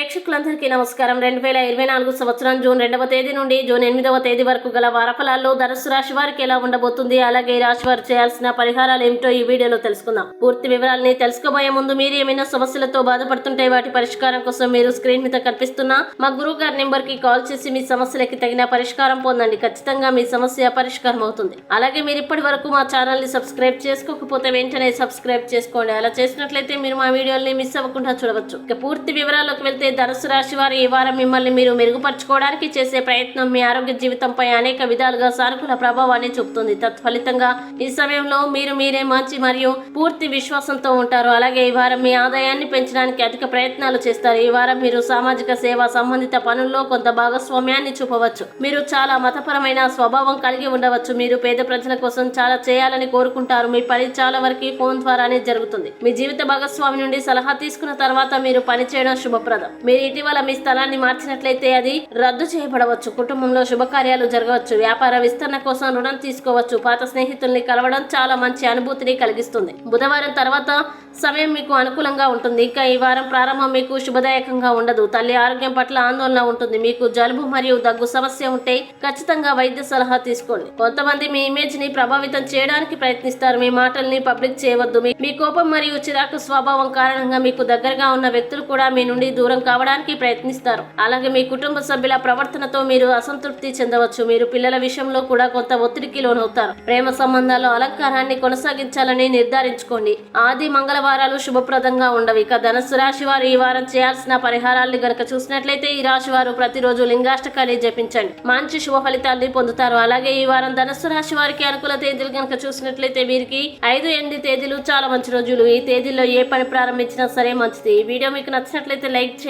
ప్రేక్షకులందరికీ నమస్కారం. రెండు వేల ఇరవై నాలుగు సంవత్సరం జూన్ రెండవ తేదీ నుండి జూన్ ఎనిమిదవ తేదీ వరకు గల వారఫలాల్లో ధనుసు రాశి వారికి ఎలా ఉండబోతుంది అలాగే ఈ రాశి వారు చేయాల్సిన పరిహారాలు ఏమిటో ఈ వీడియోలో తెలుసుకుందాం. పూర్తి వివరాలని తెలుసుకోబోయే ముందు మీరు ఏమైనా సమస్యలతో బాధపడుతుంటే వాటి పరిష్కారం కోసం మీరు స్క్రీన్ మీద కనిపిస్తున్న మా గురువు గారి నెంబర్కి కాల్ చేసి మీ సమస్యలకి తగిన పరిష్కారం పొందండి. ఖచ్చితంగా మీ సమస్య పరిష్కారం అవుతుంది. అలాగే మీరు ఇప్పటి వరకు మా ఛానల్ని సబ్స్క్రైబ్ చేసుకోకపోతే వెంటనే సబ్స్క్రైబ్ చేసుకోండి. అలా చేసినట్లయితే మీరు మా వీడియోల్ని మిస్ అవ్వకుండా చూడవచ్చు. ఇక పూర్తి వివరాల్లోకి వెళ్తే ధనుసు రాశి వారు ఈ వారం మిమ్మల్ని మీరు మెరుగుపరచుకోవడానికి చేసే ప్రయత్నం మీ ఆరోగ్య జీవితంపై అనేక విధాలుగా సానుకూల ప్రభావాన్ని చూపుతుంది. తత్ఫలితంగా ఈ సమయంలో మీరు మీరే మంచి మరియు పూర్తి విశ్వాసంతో ఉంటారు. అలాగే ఈ వారం మీ ఆదాయాన్ని పెంచడానికి అధిక ప్రయత్నాలు చేస్తారు. ఈ వారం మీరు సామాజిక సేవ సంబంధిత పనుల్లో కొంత భాగస్వామ్యాన్ని చూపవచ్చు. మీరు చాలా మతపరమైన స్వభావం కలిగి ఉండవచ్చు. మీరు పేద ప్రజల కోసం చాలా చేయాలని కోరుకుంటారు. మీ పని చాలా వరకు ఫోన్ ద్వారానే జరుగుతుంది. మీ జీవిత భాగస్వామి నుండి సలహా తీసుకున్న తర్వాత మీరు పని చేయడం శుభప్రదం. మీరు ఇటీవల మీ స్థలాన్ని మార్చినట్లయితే అది రద్దు చేయబడవచ్చు. కుటుంబంలో శుభకార్యాలు జరగవచ్చు. వ్యాపార విస్తరణ కోసం రుణం తీసుకోవచ్చు. పాత స్నేహితుల్ని కలవడం చాలా మంచి అనుభూతిని కలిగిస్తుంది. బుధవారం తర్వాత సమయం మీకు అనుకూలంగా ఉంటుంది. ఇంకా ఈ వారం ప్రారంభం మీకు శుభదాయకంగా ఉండదు. తల్లి ఆరోగ్యం పట్ల ఆందోళన ఉంటుంది. మీకు జలుబు మరియు దగ్గు సమస్య ఉంటే ఖచ్చితంగా వైద్య సలహా తీసుకోండి. కొంతమంది మీ ఇమేజ్ని ప్రభావితం చేయడానికి ప్రయత్నిస్తారు. మీ మాటల్ని పబ్లిక్ చేయవద్దు. మీ- కోపం మరియు చిరాకు స్వభావం కారణంగా మీకు దగ్గరగా ఉన్న వ్యక్తులు కూడా మీ నుండి దూరం కావడానికి ప్రయత్నిస్తారు. అలాగే మీ కుటుంబ సభ్యుల ప్రవర్తనతో మీరు అసంతృప్తి చెందవచ్చు. మీరు పిల్లల విషయంలో కూడా కొంత ఒత్తిడికి లోనవుతారు. ప్రేమ సంబంధాల్లో అలంకారాన్ని కొనసాగించాలని నిర్ధారించుకోండి. ఆది మంగళవారాలు శుభప్రదంగా ఉండవు. ఇక ధనుసు రాశి వారు ఈ వారం చేయాల్సిన పరిహారాలను గనక చూసినట్లయితే ఈ రాశి వారు ప్రతిరోజు లింగాష్టకాన్ని జపించండి. మంచి శుభ ఫలితాల్ని పొందుతారు. అలాగే ఈ వారం ధనుసు రాశి వారికి అనుకూల తేదీలు గనక చూసినట్లయితే వీరికి ఐదు ఎనిమిది తేదీలు చాలా మంచి రోజులు. ఈ తేదీల్లో ఏ పని ప్రారంభించినా సరే మంచిది. ఈ వీడియో మీకు నచ్చినట్లయితే లైక్ చేయండి.